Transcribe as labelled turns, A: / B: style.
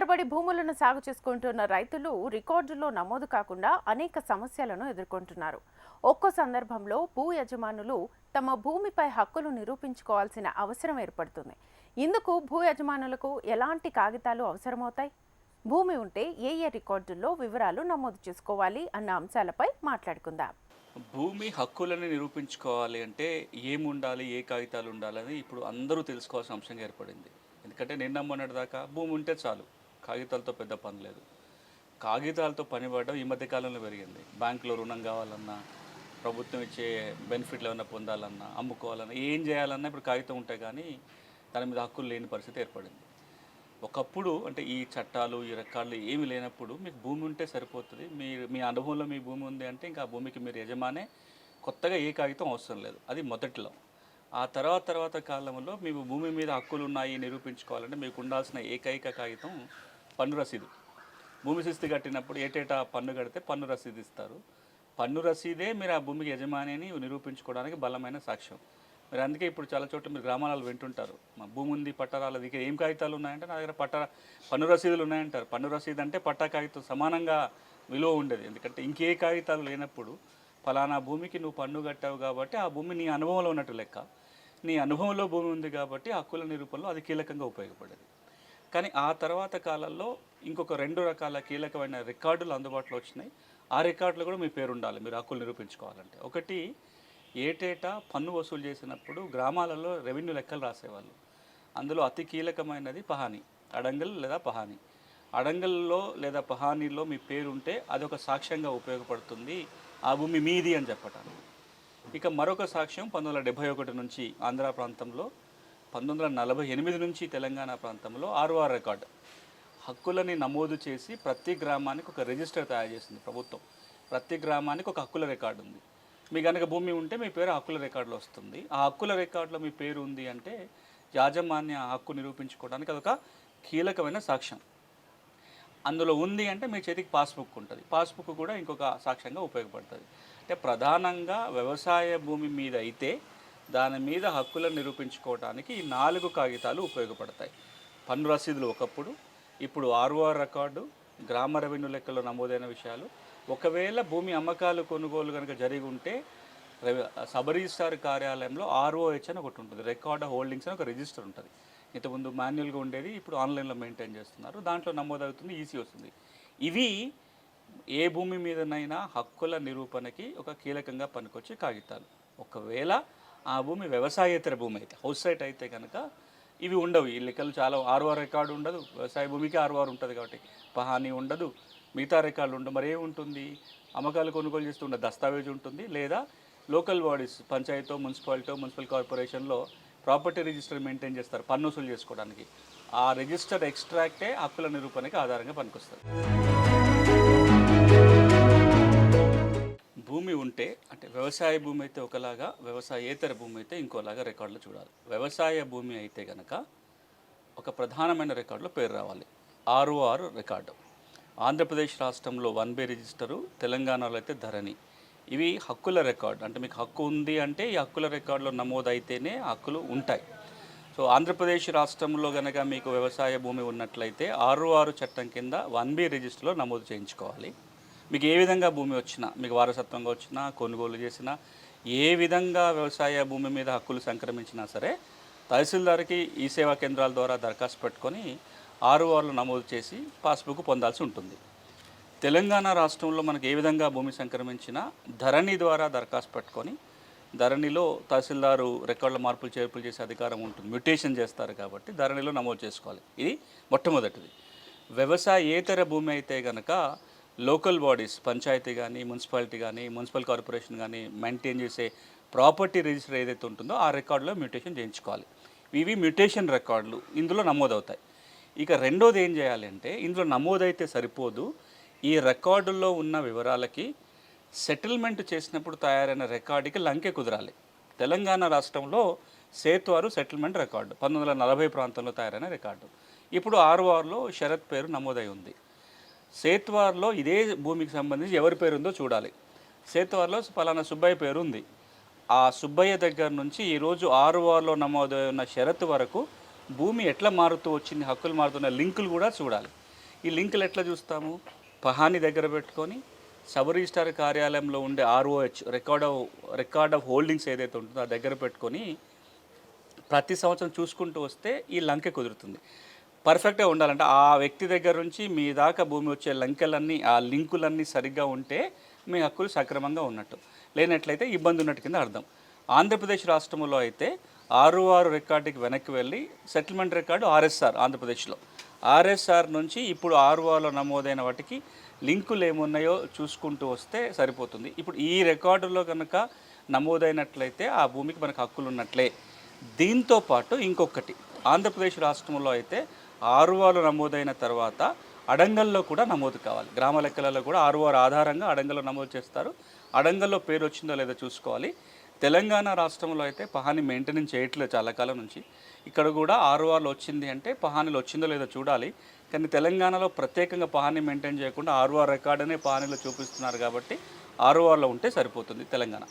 A: తరబడి భూములను సాగు చేసుకుంటున్న రైతులు రికార్డులో నమోదు కాకుండా అనేక సమస్యలను ఎదుర్కొంటున్నారు. ఒక్కో సందర్భంలో భూ యజమానులు తమ భూమిపై హక్కులు నిరూపించుకోవాల్సిన అవసరం ఏర్పడుతుంది. ఇందుకు భూ యజమానులకు ఎలాంటి కాగితాలు అవసరమవుతాయి? భూమి ఉంటే ఏ ఏ రికార్డుల్లో వివరాలు నమోదు చేసుకోవాలి అన్న అంశాలపై మాట్లాడుకుందాం.
B: భూమి హక్కులను నిరూపించుకోవాలి అంటే ఏమి ఉండాలి ఏ కాగితాలు ఉండాలని ఇప్పుడు అందరూ తెలుసుకోవాల్సిన అంశంగా ఏర్పడింది. ఎందుకంటే నిన్న మొన్నటిదాకా భూమి ఉంటే చాలు. కాగితాలతో పెద్ద పని లేదు. కాగితాలతో పనిపడడం ఈ మధ్య కాలంలో పెరిగింది. బ్యాంకులో రుణం కావాలన్నా ప్రభుత్వం ఇచ్చే బెనిఫిట్లు ఏమైనా పొందాలన్నా అమ్ముకోవాలన్నా ఏం చేయాలన్నా ఇప్పుడు కాగితం ఉంటాయి కానీ దాని మీద హక్కులు లేని పరిస్థితి ఏర్పడింది. ఒకప్పుడు అంటే ఈ చట్టాలు ఈ రకాలు ఏమి లేనప్పుడు మీకు భూమి ఉంటే సరిపోతుంది. మీ మీ అనుభవంలో మీ భూమి ఉంది అంటే ఇంకా ఆ భూమికి మీరు యజమానే. కొత్తగా ఏ కాగితం అవసరం లేదు. అది మొదటిలో. ఆ తర్వాత తర్వాత కాలంలో మీకు భూమి మీద హక్కులు ఉన్నాయి నిరూపించుకోవాలంటే మీకు ఉండాల్సిన ఏకైక కాగితం పన్ను రసీదు. భూమి శిస్తు కట్టినప్పుడు ఏటేటా పన్ను కడితే పన్ను రసీదు ఇస్తారు. పన్ను రసీదే మీరు ఆ భూమికి యజమానిని నిరూపించుకోవడానికి బలమైన సాక్ష్యం. మీరు అందుకే ఇప్పుడు చాలా చోట్ల మీరు గ్రామాలలో వింటుంటారు. మా భూమి ఉంది పట్టారాల దగ్గర ఏం కాగితాలు ఉన్నాయంటే నా దగ్గర పట్ట పన్ను రసీదులు ఉన్నాయంటారు. పన్ను రసీదు అంటే పట్టా కాగితం సమానంగా విలువ ఉండేది. ఎందుకంటే ఇంకే కాగితాలు లేనప్పుడు ఫలానా భూమికి నువ్వు పన్ను కట్టావు కాబట్టి ఆ భూమి నీ అనుభవంలో ఉన్నట్టు లెక్క. నీ అనుభవంలో భూమి ఉంది కాబట్టి హక్కుల నిరూపణలో అది కీలకంగా ఉపయోగపడేది. కానీ ఆ తర్వాత కాలంలో ఇంకొక రెండు రకాల కీలకమైన రికార్డులు అందుబాటులో వచ్చినాయి. ఆ రికార్డులు కూడా మీ పేరు ఉండాలి మీరు హక్కులు నిరూపించుకోవాలంటే. ఒకటి ఏటేటా పన్ను వసూలు చేసినప్పుడు గ్రామాలలో రెవెన్యూ లెక్కలు రాసేవాళ్ళు. అందులో అతి కీలకమైనది పహాని అడంగల్ లేదా పహాని. అడంగల్లో లేదా పహానీలో మీ పేరు ఉంటే అది ఒక సాక్ష్యంగా ఉపయోగపడుతుంది ఆ భూమి మీది అని చెప్పటానికి. ఇక మరొక సాక్ష్యం పంతొమ్మిది వందల డెబ్బై ఒకటి నుంచి ఆంధ్ర ప్రాంతంలో పంతొమ్మిది వందల నలభై ఎనిమిది నుంచి తెలంగాణ ప్రాంతంలో ఆర్ఓఆర్ రికార్డు. హక్కులని నమోదు చేసి ప్రతి గ్రామానికి ఒక రిజిస్టర్ తయారు చేసింది ప్రభుత్వం. ప్రతి గ్రామానికి ఒక హక్కుల రికార్డు ఉంది. మీ కనుక భూమి ఉంటే మీ పేరు హక్కుల రికార్డులో వస్తుంది. ఆ హక్కుల రికార్డులో మీ పేరు ఉంది అంటే యాజమాన్య హక్కు నిరూపించుకోవడానికి అదొక కీలకమైన సాక్ష్యం. అందులో ఉంది అంటే మీ చేతికి పాస్బుక్ ఉంటుంది. పాస్బుక్ కూడా ఇంకొక సాక్ష్యంగా ఉపయోగపడుతుంది. అంటే ప్రధానంగా వ్యవసాయ భూమి మీద అయితే దాని మీద హక్కులను నిరూపించుకోవడానికి ఈ నాలుగు కాగితాలు ఉపయోగపడతాయి. పన్ను రసీదులు ఒకప్పుడు ఇప్పుడు ఆర్ఓఆర్ రికార్డు గ్రామ రెవెన్యూ లెక్కలో నమోదైన విషయాలు. ఒకవేళ భూమి అమ్మకాలు కొనుగోలు కనుక జరిగి ఉంటే రెవె- సబ్ రిజిస్టార్ కార్యాలయంలో ఆర్ఓహెచ్ అని ఒకటి ఉంటుంది. రికార్డ్ హోల్డింగ్స్ అని ఒక రిజిస్టర్ ఉంటుంది. ఇంతకుముందు మాన్యువల్గా ఉండేది ఇప్పుడు ఆన్లైన్లో మెయింటైన్ చేస్తున్నారు. దాంట్లో నమోదవుతుంది ఈసీ వస్తుంది. ఇవి ఏ భూమి మీదనైనా హక్కుల నిరూపణకి ఒక కీలకంగా పనికొచ్చే కాగితాలు. ఒకవేళ ఆ భూమి వ్యవసాయేతర భూమి అయితే హౌస్ సైట్ అయితే కనుక ఇవి ఉండవు. ఈ లెక్కలు చాలా ఆర్ఓఆర్ రికార్డు ఉండదు. వ్యవసాయ భూమికి ఆర్ఓఆర్ ఉంటుంది కాబట్టి పహాని ఉండదు మిగతా రికార్డులు ఉండవు. మరి ఏముంటుంది? అమ్మకాలు కొనుగోలు చేస్తున్న దస్తావేజ్ ఉంటుంది లేదా local bodies panchayat municipality municipal కార్పొరేషన్లో ప్రాపర్టీ రిజిస్టర్ మెయింటైన్ చేస్తారు పన్ను వసూలు చేసుకోవడానికి. ఆ రిజిస్టర్ ఎక్స్ట్రాక్టే హక్కుల నిరూపణకి ఆధారంగా పనికొస్తుంది. భూమి ఉంటే అంటే వ్యవసాయ భూమి అయితే ఒకలాగా వ్యవసాయేతర భూమి అయితే ఇంకోలాగా రికార్డులు చూడాలి. వ్యవసాయ భూమి అయితే కనుక ఒక ప్రధానమైన రికార్డులో పేరు రావాలి. ROR record. ఆంధ్రప్రదేశ్ రాష్ట్రంలో వన్ బే రిజిస్టరు తెలంగాణలో అయితే ధరణి. ఇవి హక్కుల రికార్డు. అంటే మీకు హక్కు ఉంది అంటే ఈ హక్కుల రికార్డులో నమోదైతేనే హక్కులు ఉంటాయి. సో ఆంధ్రప్రదేశ్ రాష్ట్రంలో కనుక మీకు వ్యవసాయ భూమి ఉన్నట్లయితే ఆరు ఆరు చట్టం కింద వన్ బి రిజిస్టర్లో నమోదు చేయించుకోవాలి. మీకు ఏ విధంగా భూమి వచ్చినా మీకు వారసత్వంగా వచ్చినా కొనుగోలు చేసినా ఏ విధంగా వ్యవసాయ భూమి మీద హక్కులు సంక్రమించినా సరే తహసీల్దార్కి ఈ సేవా కేంద్రాల ద్వారా దరఖాస్తు పెట్టుకొని ఆరు నమోదు చేసి పాస్బుక్ పొందాల్సి ఉంటుంది. తెలంగాణ రాష్ట్రంలో మనకు ఏ విధంగా భూమి సంక్రమించినా ధరణి ద్వారా దరఖాస్తు పెట్టుకొని ధరణిలో తహసీల్దారు రికార్డుల మార్పులు చేర్పులు చేసే అధికారం ఉంటుంది మ్యూటేషన్ చేస్తారు కాబట్టి ధరణిలో నమోదు చేసుకోవాలి. ఇది మొట్టమొదటిది. వ్యవసాయేతర భూమి అయితే కనుక లోకల్ బాడీస్ పంచాయతీ కానీ మున్సిపాలిటీ కానీ మున్సిపల్ కార్పొరేషన్ కానీ మెయింటైన్ చేసే ప్రాపర్టీ రిజిస్టర్ ఏదైతే ఉంటుందో ఆ రికార్డులో మ్యూటేషన్ చేయించుకోవాలి. ఇవి మ్యూటేషన్ రికార్డులు ఇందులో నమోదవుతాయి. ఇక రెండోది ఏం చేయాలంటే ఇందులో నమోదైతే సరిపోదు. ఈ రికార్డుల్లో ఉన్న వివరాలకి సెటిల్మెంట్ చేసినప్పుడు తయారైన రికార్డుకి లంకె కుదరాలి. తెలంగాణ రాష్ట్రంలో సేత్వారు సెటిల్మెంట్ రికార్డు పంతొమ్మిది వందల నలభై ప్రాంతంలో తయారైన రికార్డు. ఇప్పుడు ఆర్ఓఆర్లో శరత్ పేరు నమోదై ఉంది. సేత్వార్లో ఇదే భూమికి సంబంధించి ఎవరి పేరు ఉందో చూడాలి. సేత్వార్లో ఫలానా సుబ్బయ్య పేరు ఉంది ఆ సుబ్బయ్య దగ్గర నుంచి ఈరోజు ఆర్ఓఆర్లో నమోదై ఉన్న షరతు వరకు భూమి ఎట్లా మారుతూ వచ్చింది హక్కులు మారుతున్న లింకులు కూడా చూడాలి. ఈ లింకులు ఎట్లా చూస్తాము? పహాని దగ్గర పెట్టుకొని సబ్ రిజిస్టార్ కార్యాలయంలో ఉండే ROH record of record of holdings ఏదైతే ఉంటుందో ఆ దగ్గర పెట్టుకొని ప్రతి సంవత్సరం చూసుకుంటూ వస్తే ఈ లంకె కుదురుతుంది. పర్ఫెక్ట్గా ఉండాలంటే ఆ వ్యక్తి దగ్గర నుంచి మీ దాకా భూమి వచ్చే లంకెలన్నీ ఆ లింకులన్నీ సరిగ్గా ఉంటే మీ హక్కులు సక్రమంగా ఉన్నట్టు. లేనట్లయితే ఇబ్బంది ఉన్నట్టు కింద అర్థం. ఆంధ్రప్రదేశ్ రాష్ట్రంలో అయితే ఆరు ఆరు రికార్డుకి వెనక్కి వెళ్ళి సెటిల్మెంట్ రికార్డు ఆర్ఎస్ఆర్ ఆంధ్రప్రదేశ్లో. ఆర్ఎస్ఆర్ నుంచి ఇప్పుడు ఆరు ఆరులో నమోదైన వాటికి లింకులు ఏమున్నాయో చూసుకుంటూ వస్తే సరిపోతుంది. ఇప్పుడు ఈ రికార్డులో కనుక నమోదైనట్లయితే ఆ భూమికి మనకు హక్కులు ఉన్నట్లే దీంతో పాటు ఇంకొకటి ఆంధ్రప్రదేశ్ రాష్ట్రంలో అయితే ఆరువాలు నమోదైన తర్వాత అడంగల్లో కూడా నమోదు కావాలి. గ్రామ లెక్కలలో కూడా ఆరువారు ఆధారంగా అడంగల్లో నమోదు చేస్తారు. అడంగల్లో పేరు వచ్చిందో లేదో చూసుకోవాలి. తెలంగాణ రాష్ట్రంలో అయితే పహాని మెయింటెనెన్స్ చేయట్లేదు చాలా కాలం నుంచి. ఇక్కడ కూడా ఆరువార్లు వచ్చింది అంటే పహానీలు వచ్చిందో లేదో చూడాలి. కానీ తెలంగాణలో ప్రత్యేకంగా పహాని మెయింటైన్ చేయకుండా ఆరువార్ రికార్డనే అనే పహానీలో చూపిస్తున్నారు కాబట్టి ఆరువార్లో ఉంటే సరిపోతుంది తెలంగాణ.